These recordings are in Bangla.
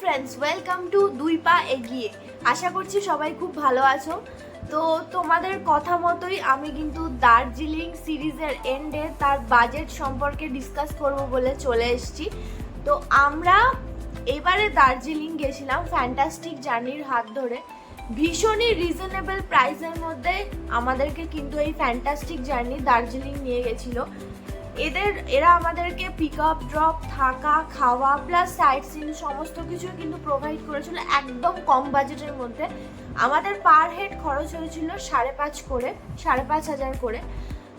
ফ্রেন্ডস ওয়েলকাম টু দুই পা এগিয়ে। আশা করছি সবাই খুব ভালো আছো। তো তোমাদের কথা মতোই আমি কিন্তু দার্জিলিং সিরিজের এন্ডে তার বাজেট সম্পর্কে ডিসকাস করব বলে চলে এসেছি। তো আমরা এবারে দার্জিলিং গেছিলাম ফ্যান্টাস্টিক জার্নির হাত ধরে। ভীষণই রিজনেবল প্রাইসের মধ্যে আমাদেরকে কিন্তু এই ফ্যান্টাস্টিক জার্নি দার্জিলিং নিয়ে গেছিল। এদের, এরা আমাদেরকে পিক আপ ড্রপ থাকা, খাওয়া প্লাস সাইট সিন সমস্ত কিছু কিন্তু প্রোভাইড করেছিল একদম কম বাজেটের মধ্যে। আমাদের পার হেড খরচ হয়েছিল সাড়ে পাঁচ করে, সাড়ে পাঁচ হাজার করে।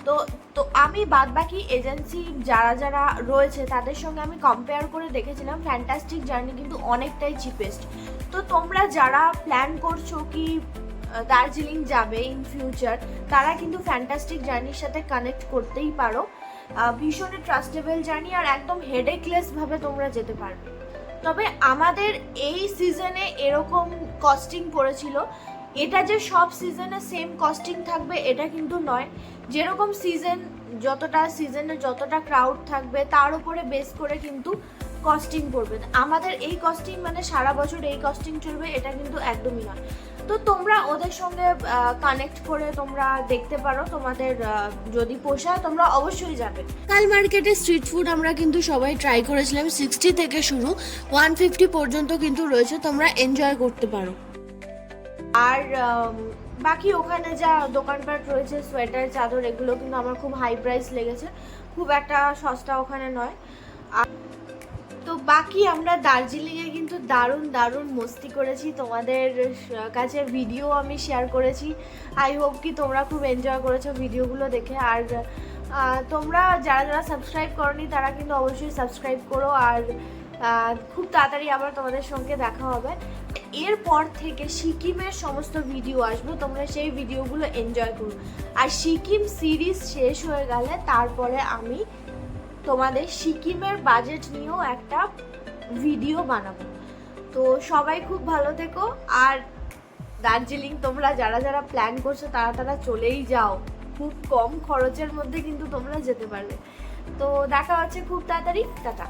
তো তো আমি বাদ বাকি এজেন্সি যারা যারা রয়েছে, তাদের সঙ্গে আমি কম্পেয়ার করে দেখেছিলাম। ফ্যান্টাস্টিক জার্নি কিন্তু অনেকটাই চিপেস্ট তো তোমরা যারা প্ল্যান করছ কি দার্জিলিং যাবে ইন ফিউচার তারা কিন্তু ফ্যান্টাস্টিক জার্নির সাথে কানেক্ট করতেই পারো। ভীষণই ট্রাস্টেবল জার্নি আর একদম হেডেকলেস ভাবে তোমরা যেতে পারবে। তবে আমাদের এই সিজনে এরকম কস্টিং পড়েছিল। এটা যে সব সিজনে সেম কস্টিং থাকবে, এটা কিন্তু নয়। যেরকম সিজন যতটা সিজনে যতটা ক্রাউড থাকবে, তার উপরে বেস করে কিন্তু কস্টিং পড়বে আমাদের এই কস্টিং মানে সারা বছর এই কস্টিং চলবে এটা কিন্তু একদমই নয়। তো তোমরা ওদের সঙ্গে কানেক্ট করে তোমরা দেখতে পারো তোমাদের যদি পোষায় তোমরা অবশ্যই যাবে। কাল মার্কেটে স্ট্রিট ফুড আমরা কিন্তু সবাই ট্রাই করেছিলাম সিক্সটি থেকে শুরু ওয়ান ফিফটি পর্যন্ত কিন্তু রয়েছে তোমরা এনজয় করতে পারো। আর বাকি ওখানে যা দোকানপাট রয়েছে সোয়েটার চাদর এগুলো কিন্তু আমার খুব হাই প্রাইস লেগেছে। খুব একটা সস্তা ওখানে নয়। আর তো বাকি আমরা দার্জিলিংয়ে কিন্তু দারুণ দারুণ মস্তি করেছি। তোমাদের কাছে ভিডিও আমি শেয়ার করেছি। আই হোপ কি তোমরা খুব এনজয় করেছ ভিডিওগুলো দেখে। আর তোমরা যারা যারা সাবস্ক্রাইব করনি, তারা কিন্তু অবশ্যই সাবস্ক্রাইব করো। আর খুব তাড়াতাড়ি আবার তোমাদের সঙ্গে দেখা হবে। এরপর থেকে সিকিমের সমস্ত ভিডিও আসবে। তোমরা সেই ভিডিওগুলো এনজয় করো। আর সিকিম সিরিজ শেষ হয়ে গেলে তারপরে আমি তোমাদের সিকিমের বাজেট নিয়েও একটা ভিডিও বানাবো। তো সবাই খুব ভালো থেকো। আর দার্জিলিং তোমরা যারা যারা প্ল্যান করছ, তারা তারা চলেই যাও। খুব কম খরচের মধ্যে কিন্তু তোমরা যেতে পারবে। তো দেখা হচ্ছে খুব তাড়াতাড়ি। টাটা।